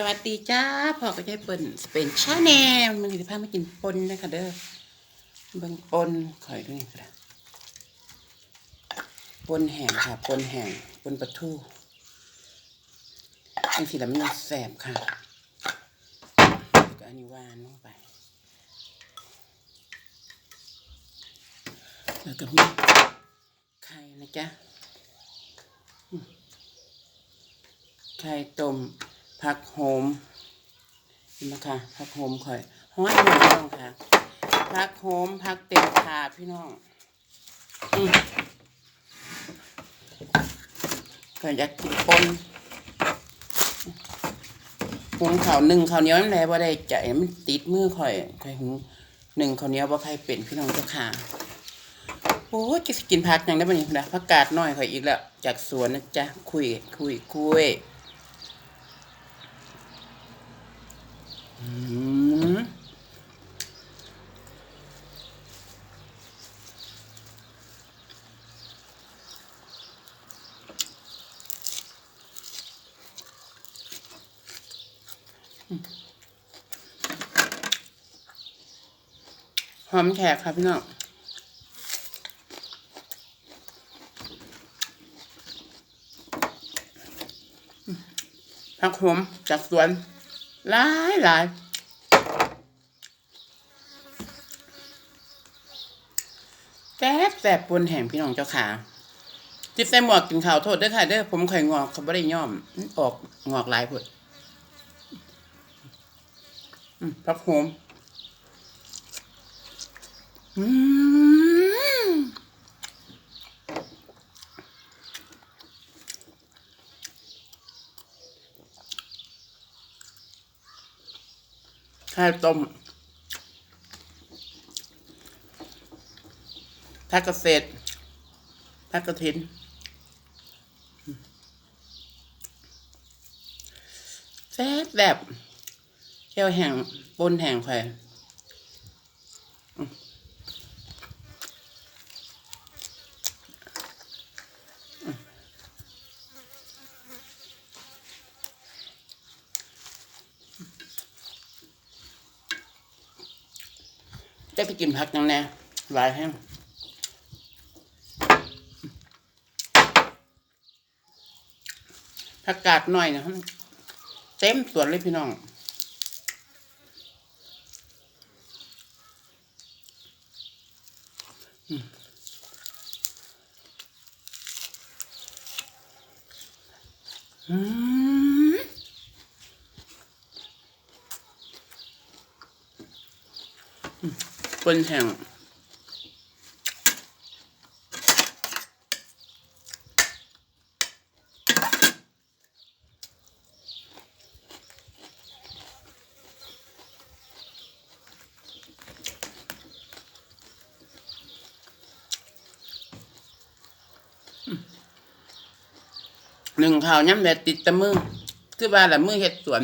สวัสดีจ้าพ่อก็จะเปิ่นเป็นชาแนลมันจะพามากินปนนะคะเด้อเบิ่งปนข่อยด้วยนี่ค่ะปนแห้งค่ะปนแห้งปนปลาทูอันสีดำมันแสบค่ะก็อันนี้วานลงไป แล้วก็มีไข่นะจ๊ะไข่ต้ม ผักโหมเห็นไหมคะผักโหมข่อยห้อยหน่อยพี่น้องค่ะผักโหมผักเต็มถาดพี่น้องอืมข่อยากกินปนหุงข้าวหนึ่งข้าวเหนียวนั่นแหละว่าได้ใจมันติดมือข่อยข่อยหุงหนึ่งข้าวเหนียวว่าใครเป็นพี่น้องเจ้าค่ะโอ้ยจะกินผักยังได้บ้างนี่นะผักกาดน้อยข่อยอีกแล้วจากสวนนะจ๊ะคุยคุยคุยอืม หอมแขกครับพี่น้องผักโหมจากสวน หลายหลายแซ่บแซ่บปนแห่งพี่น้องเจ้าขาจิบใส่หมวกกินข้าวโทษด้อค่ะเด้อผมไข่งอกเขาไม่ได้ย่อม ออกงอกหลายพดอืมผักโหมอืม ให้ต้มผักกระเศษผักกระถิน แซ่บแบบเจียวแห่งปนแห่งไข่ จะไปกินผักยังแน่หลายแห้งผักกาดหน่อยนะครับเต็มสวนเลยพี่น้องอืม ปนแห้งหนึ่งข่าวย้ำแต่ติดตะมือคือว่าละมือเห็ดสวน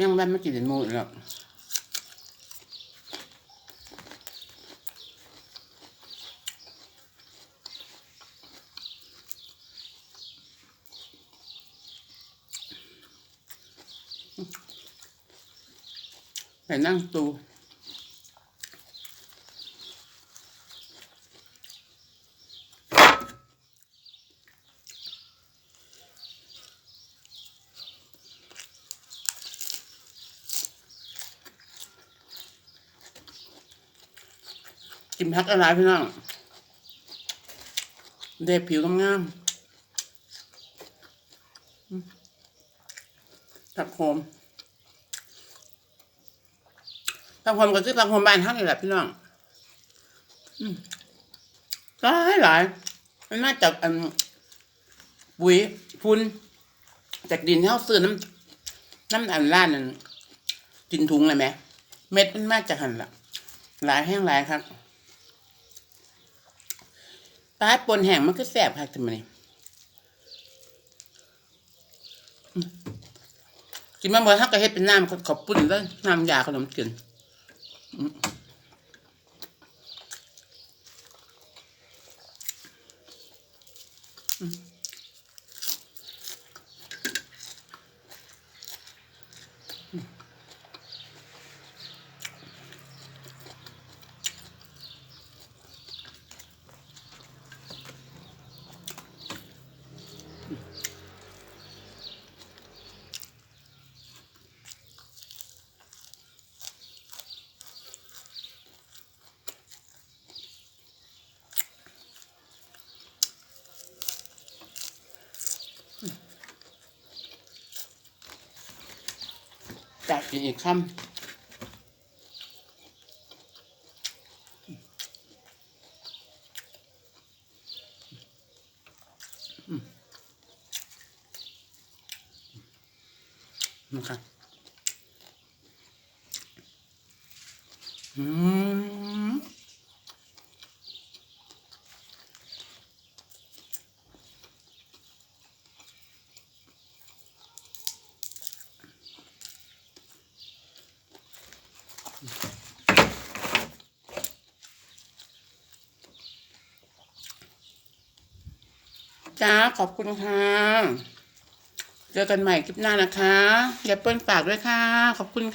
ยังบ้านไม่กินหมูอีกหรอกไปนั่งตู กินพักอะไรพี่น้องเด็บผิวงามๆอืมผักโขมผักโขมก็คือผักโขมบ้านท่านี่แหละพี่น้องอืมหลายหลายมันมาจากอันปุ๋ยพุ่นจากดินเท่าซื้อน้ำน้ำอันล้านนั่นกินถุงเลยไหม เม็ดมันมาจากหันละหลายแห้งหลายครับ ตาปนแห้งมันก็แสบค่ะทำไมกินมาม่ทักกะเฮ็ดเป็นน้ำขอบปุ้นแล้วน้ำยาขนมกินอืม กินอีกคำนะครับอืม จ้าขอบคุณค่ะเจอกันใหม่คลิปหน้านะคะอย่าเปิ้ลฝากด้วยค่ะ ขอบคุณค่ะ